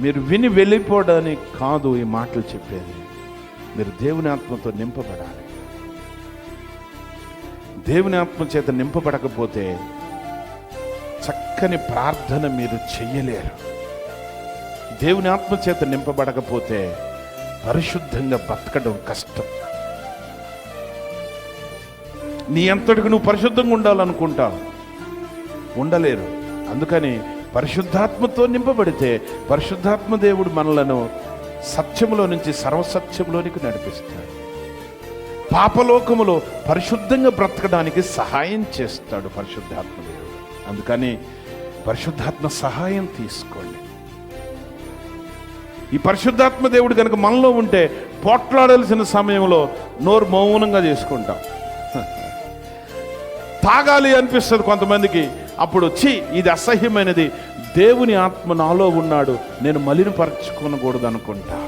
మీరు విని వెళ్ళిపోవడానికి కాదు ఈ మాటలు చెప్పేది. మీరు దేవుని ఆత్మతో నింపబడాలి. దేవుని ఆత్మ చేత నింపబడకపోతే చక్కని ప్రార్థన మీరు చెయ్యలేరు. దేవుని ఆత్మ చేత నింపబడకపోతే పరిశుద్ధంగా బతకడం కష్టం. నీ అంతటికి నువ్వు పరిశుద్ధంగా ఉండాలనుకుంటావు. ఉండలేరు. అందుకని పరిశుద్ధాత్మతో నింపబడితే పరిశుద్ధాత్మ దేవుడు మనలను సత్యములో నుంచి సర్వసత్యములోనికి నడిపిస్తాడు. పాపలోకములో పరిశుద్ధంగా బ్రతకడానికి సహాయం చేస్తాడు పరిశుద్ధాత్మ దేవుడు. అందుకని పరిశుద్ధాత్మ సహాయం తీసుకోండి. ఈ పరిశుద్ధాత్మ దేవుడు కనుక మనలో ఉంటే పోట్లాడాల్సిన సమయంలో నోరు మౌనంగా చేసుకుంటాం. తాగాలి అనిపిస్తుంది కొంతమందికి. అప్పుడు వచ్చి ఇది అసహ్యమైనది. దేవుని ఆత్మ నాలో ఉన్నాడు. నేను మలినపరచుకోనకూడదు అనుకుంటా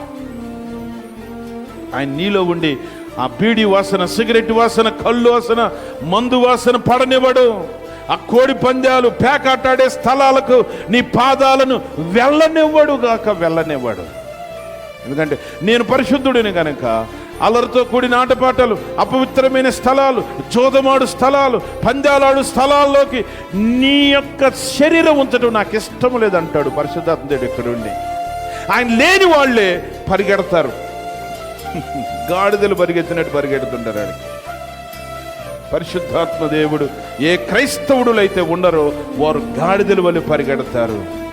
ఆయన నీలో ఉండి ఆ బీడి వాసన సిగరెట్ వాసన కళ్ళు వాసన మందు వాసన పడనివ్వడు. ఆ కోడి పందాలు పేకాటాడే స్థలాలకు నీ పాదాలను వెళ్ళనివ్వడు గాక వెళ్ళనివ్వడు. ఎందుకంటే నేను పరిశుద్ధుడిని కనుక అలరితో కూడిన ఆటపాటలు అపవిత్రమైన స్థలాలు జోదమాడు స్థలాలు పందాలాడు స్థలాల్లోకి నీ యొక్క శరీరం ఉంచడం నాకు ఇష్టం లేదంటాడు పరిశుద్ధాత్మడు ఇక్కడ ఉండి. ఆయన లేని వాళ్ళే పరిగెడతారు. గాడిదలు పరిగెత్తినట్టు పరిగెడుతుంటారు ఆడికి. పరిశుద్ధాత్మ దేవుడు ఏ క్రైస్తవుడులైతే ఉండరో వారు గాడిదల వల్ల పరిగెడతారు.